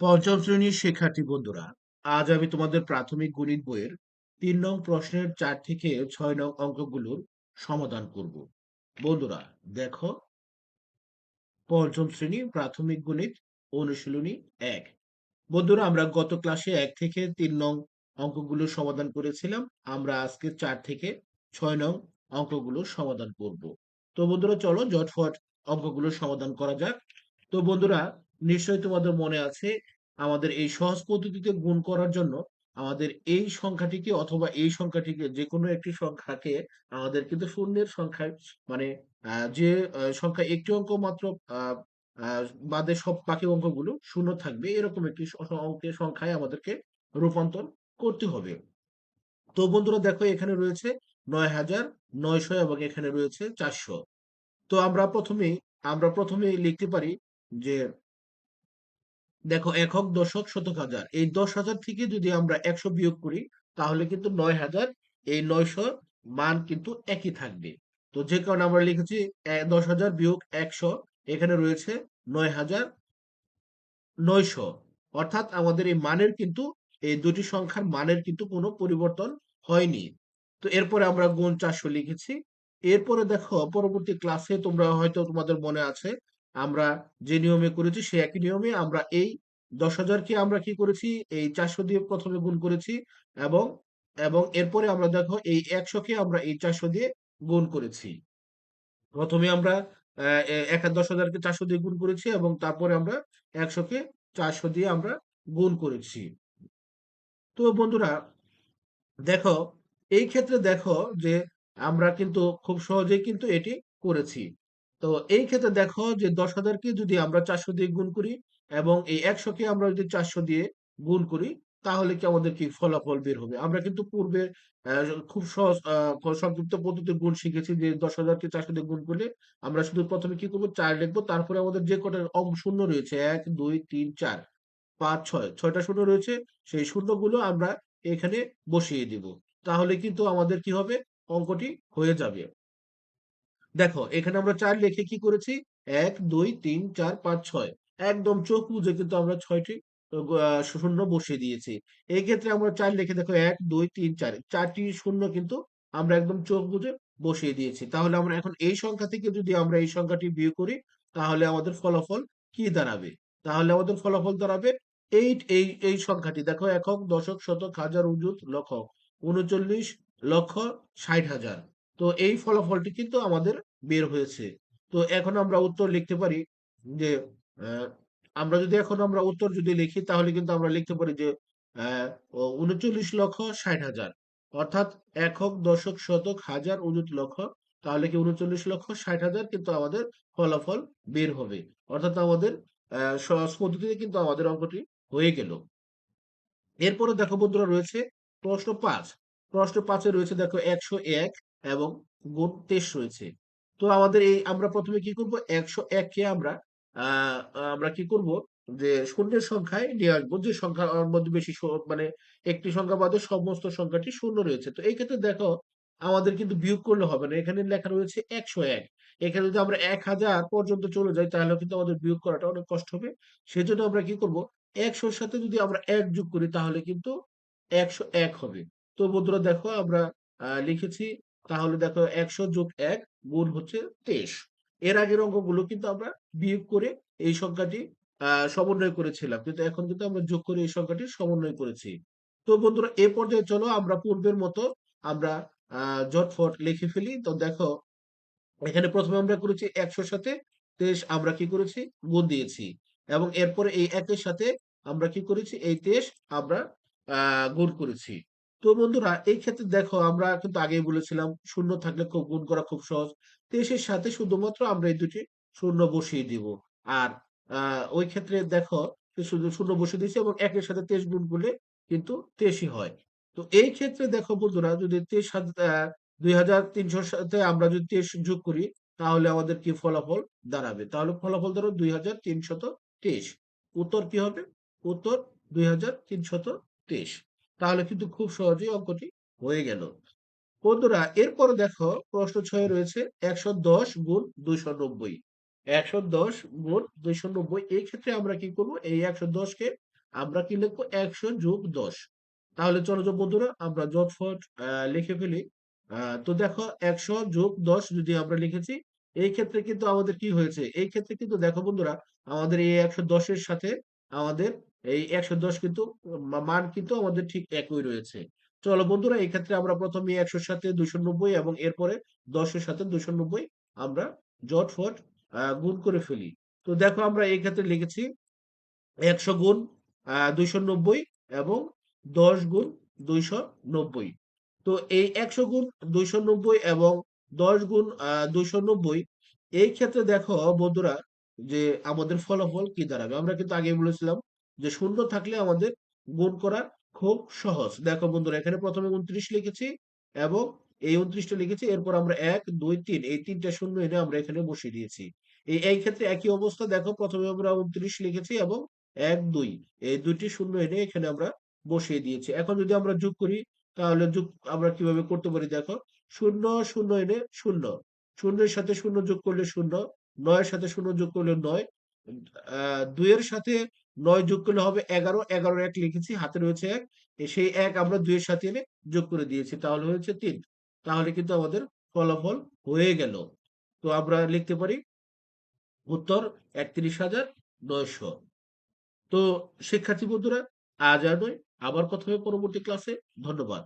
পঞ্চম শ্রেণির শিক্ষার্থী বন্ধুরা, আজ আমি তোমাদের প্রাথমিক গণিত বইয়ের তিন নং প্রশ্নের চার থেকে ছয় নং অঙ্কগুলোর সমাধান করব। বন্ধুরা, দেখো। পঞ্চম শ্রেণি প্রাথমিক গণিত অনুশীলনী এক। বন্ধুরা, আমরা গত ক্লাসে এক থেকে তিন নং অঙ্কগুলো সমাধান করেছিলাম। আমরা আজকে চার থেকে ছয় নং অঙ্কগুলো সমাধান করব। তো বন্ধুরা, চলো জটফট অঙ্কগুলো সমাধান করা যাক। তো বন্ধুরা নিশ্চয়ই তোমাদের মনে আছে আমাদের এই সহজ পদ্ধতিতে গুণ করার জন্য আমাদের এই সংখ্যাটিকে অথবা এই সংখ্যাটিকে যে কোনো একটি সংখ্যাকে আমাদের কিন্তু শূন্যের সংখ্যায় মানে যে সংখ্যা একটি অঙ্ক মাত্র বাদে সব বাকি অঙ্কগুলো শূন্য থাকবে, এরকম একটি অঙ্কের সংখ্যায় আমাদেরকে রূপান্তর করতে হবে। তো বন্ধুরা দেখো এখানে রয়েছে নয় হাজার নয়শো এবং এখানে রয়েছে চারশো। তো আমরা প্রথমেই আমরা প্রথমেই লিখতে পারি যে দেখো একক দশক শতক হাজার। এই দশ হাজার থেকে যদি আমরা একশো বিয়োগ করি, তাহলে কিন্তু নয় হাজার, এই নয়শো মান কিন্তু একই থাকবে। তো যে কারণে আমরা লিখেছি দশ হাজার বিয়োগ একশো, এখানে রয়েছে নয় হাজার নয়শো। অর্থাৎ আমাদের এই মানের কিন্তু, এই দুটি সংখ্যার মানের কিন্তু কোনো পরিবর্তন হয়নি। তো এরপরে আমরা গুণ চারশো লিখেছি। এরপরে দেখো, পরবর্তী ক্লাসে তোমরা হয়তো তোমাদের মনে আছে আমরা যে নিয়মে করেছি সেই একই নিয়মে আমরা এই দশ হাজারকে আমরা কি করেছি? এই চারশো দিয়ে প্রথমে গুণ করেছি এবং এবং এরপরে আমরা দেখো এই একশোকে আমরা এই চারশো দিয়ে গুণ করেছি। প্রথমে আমরা এক দশ হাজারকে চারশো দিয়ে গুণ করেছি এবং তারপরে আমরা একশোকে চারশো দিয়ে আমরা গুণ করেছি। তো বন্ধুরা, দেখো, এই ক্ষেত্রে দেখো যে আমরা কিন্তু খুব সহজেই কিন্তু এটি করেছি। তো এই ক্ষেত্রে দেখো যে দশ হাজারকে যদি আমরা চারশো দিয়ে গুণ করি এবং এই একশোকে আমরা যদি চারশো দিয়ে গুণ করি, তাহলে কি আমাদের কি ফলাফল বের হবে? আমরা কিন্তু পূর্বে খুব সহজ সংক্ষিপ্ত পদ্ধতিতে গুণ শিখেছি যে দশ হাজারকে চারশো দিয়ে গুণ করলে আমরা শুধু প্রথমে কি করব? চার লিখব, তারপরে আমাদের যে কটা অঙ্ক শূন্য রয়েছে, এক, দুই, তিন, চার, পাঁচ, ছয়, ছয়টা শূন্য রয়েছে, সেই শূন্যগুলো আমরা এখানে বসিয়ে দিব। তাহলে কিন্তু আমাদের কি হবে? অঙ্কটি হয়ে যাবে। দেখো, এখানে আমরা চার লিখে কি করেছি? এক, দুই, তিন, চার, পাঁচ, ছয়। একদম চোখ বুঝে কিন্তু আমরা ছয়টি শূন্য বসিয়ে দিয়েছি। এই ক্ষেত্রে আমরা চার লিখে দেখো, এক, দুই, তিন, চার। চারটি শূন্য কিন্তু আমরা একদম চোখ বুঝে বসিয়ে দিয়েছি। তাহলে আমরা এখন এই সংখ্যা থেকে যদি আমরা এই সংখ্যাটি বিয়োগ করি, তাহলে আমাদের ফলাফল কি দাঁড়াবে? তাহলে আমাদের ফলাফল দাঁড়াবে এইট, এই এই সংখ্যাটি। দেখো, একক, দশক, শতক, হাজার উজুত লক্ষ। উনচল্লিশ লক্ষ, ষাট হাজার। তো এই ফলাফলটি কিন্তু আমাদের বের হয়েছে। তো এখন আমরা উত্তর লিখতে পারি যে আমরা যদি এখন আমরা উত্তর যদি লিখি তাহলে কিন্তু আমরা লিখতে পারি যে উনচল্লিশ লক্ষ ষাট হাজার। অর্থাৎ একক দশক শতক হাজার উজুত লক্ষ, তাহলে কি উনচল্লিশ লক্ষ ষাট হাজার কিন্তু আমাদের ফলাফল বের হবে। অর্থাৎ আমাদের সহজ পদ্ধতিতে কিন্তু আমাদের অঙ্কটি হয়ে গেল। এরপরে দেখো বন্ধুরা রয়েছে প্রশ্ন পাঁচ। প্রশ্ন পাঁচে রয়েছে দেখো একশো এক এবং গুণ তেইশ রয়েছে। তো আমাদের এই আমরা প্রথমে কি করব? একশো এককে আমরা আমরা কি করব? যে শূন্যের সংখ্যায় নিয়ে আসব যে সংখ্যার মধ্যে বেশি মানে একটি সংখ্যা বাদে সমস্ত সংখ্যাটি শূন্য রয়েছে। তো এই ক্ষেত্রে দেখো, আমাদের কিন্তু বিয়োগ করলে হবে না। এখানে লেখা রয়েছে একশো এক। এখানে যদি আমরা এক হাজার পর্যন্ত চলে যাই তাহলে কিন্তু আমাদের বিয়োগ করাটা অনেক কষ্ট হবে। সেজন্য আমরা কি করব? একশোর সাথে যদি আমরা এক যোগ করি, তাহলে কিন্তু একশো এক হবে। তো বন্ধুরা দেখো, আমরা লিখেছি, তাহলে দেখো একশো যোগ এক গুণ হচ্ছে তেইশ। এর আগের অঙ্কগুলো কিন্তু আমরা বিয়োগ করে এই সংখ্যাটি সমন্বয় করেছিলাম। কিন্তু এখন কিন্তু আমরা যোগ করে এই সংখ্যাটি সমন্বয় করেছি। তো বন্ধুরা, এ পর্যায়ে চলো আমরা পূর্বের মতো আমরা আহ ঝটফট লিখে ফেলি। তো দেখো, এখানে প্রথমে আমরা করেছি একশোর সাথে তেইশ, আমরা কি করেছি? গুণ দিয়েছি। এবং এরপরে এই একের সাথে আমরা কি করেছি? এই তেইশ আমরা গুণ করেছি। তো বন্ধুরা, এই ক্ষেত্রে দেখো, আমরা কিন্তু আগেই বলেছিলাম, শূন্য থাকলে খুব গুণ করা খুব সহজ। তেইশের সাথে শুধুমাত্র আমরা এই দুটি শূন্য বসিয়ে দিব। আর ওই ক্ষেত্রে দেখো শূন্য বসিয়ে দিয়েছি এবং একের সাথে তেইশ গুণ করলে কিন্তু তেইশই হয়। তো এই ক্ষেত্রে দেখো বন্ধুরা, যদি তেইশ দুই হাজার তিনশোর সাথে আমরা যদি তেইশ যোগ করি, তাহলে আমাদের কি ফলাফল দাঁড়াবে? তাহলে ফলাফল ধরো দুই হাজার তিনশত তেইশ। উত্তর কি হবে? উত্তর দুই হাজার তিনশত তেইশ। তাহলে কিন্তু খুব সহজেই অঙ্কটি হয়ে গেল। বন্ধুরা এরপরে দেখো প্রশ্ন ছয়ে রয়েছে একশো দশ গুণ দুইশো নব্বই। একশো দশ গুণ দুইশো নব্বই এই ক্ষেত্রে আমরা কি করব? এই একশো দশকে আমরা কি লিখব? একশো যোগ দশ। তাহলে চলো যে বন্ধুরা আমরা আহ, লিখে ফেলি। তো দেখো একশো যোগ দশ যদি আমরা লিখেছি এই ক্ষেত্রে কিন্তু আমাদের কি হয়েছে? এই ক্ষেত্রে কিন্তু দেখো বন্ধুরা আমাদের এই একশো দশের সাথে আমাদের এই একশো দশ কিন্তু মান কিন্তু আমাদের ঠিক একই রয়েছে। চলো বন্ধুরা এই ক্ষেত্রে আমরা প্রথমে একশোর সাথে দুশো নব্বই এবং এরপরে দশের সাথে দুশো নব্বই আমরা জট ফট গুণ করে ফেলি। তো দেখো আমরা এই ক্ষেত্রে লিখেছি একশো গুণ দুইশো নব্বই এবং দশ গুণ দুইশো নব্বই। তো এই একশো গুণ দুইশো নব্বই এবং দশ গুণ দুইশো নব্বই, এই ক্ষেত্রে দেখো বন্ধুরা যে আমাদের ফলাফল কি দাঁড়াবে? আমরা কিন্তু আগে বলেছিলাম যে শূন্য থাকলে আমাদের গুণ করা খুব সহজ। দেখো বন্ধুরা, এখানে প্রথমে উনত্রিশ লিখেছি এবং এই উনত্রিশটা লিখেছি, এরপর আমরা এক, দুই, তিন, এই তিনটা শূন্য এনে আমরা এখানে বসিয়ে দিয়েছি। এই এই ক্ষেত্রে একই অবস্থা, দেখো প্রথমে আমরা উনত্রিশ লিখেছি এবং এক, দুই, এই দুইটি শূন্য এনে এখানে আমরা বসিয়ে দিয়েছি। এখন যদি আমরা যোগ করি, তাহলে যোগ আমরা কীভাবে করতে পারি দেখো? শূন্য শূন্য এনে শূন্য। শূন্যের সাথে শূন্য যোগ করলে শূন্য, নয়ের সাথে শূন্য যোগ করলে নয় দুইয়ের সাথে নয় যোগ করলে হবে এগারো এগারো এক লিখেছি, হাতে রয়েছে এক সেই এক আমরা দুইয়ের সাথে এনে যোগ করে দিয়েছি, তাহলে হয়েছে তিন। তাহলে কিন্তু আমাদের ফলাফল হয়ে গেল। তো আমরা লিখতে পারি উত্তর একত্রিশ হাজার নয়শো। তো শিক্ষার্থী বন্ধুরা, আজ আর নয়, আবার কথা হবে পরবর্তী ক্লাসে ধন্যবাদ।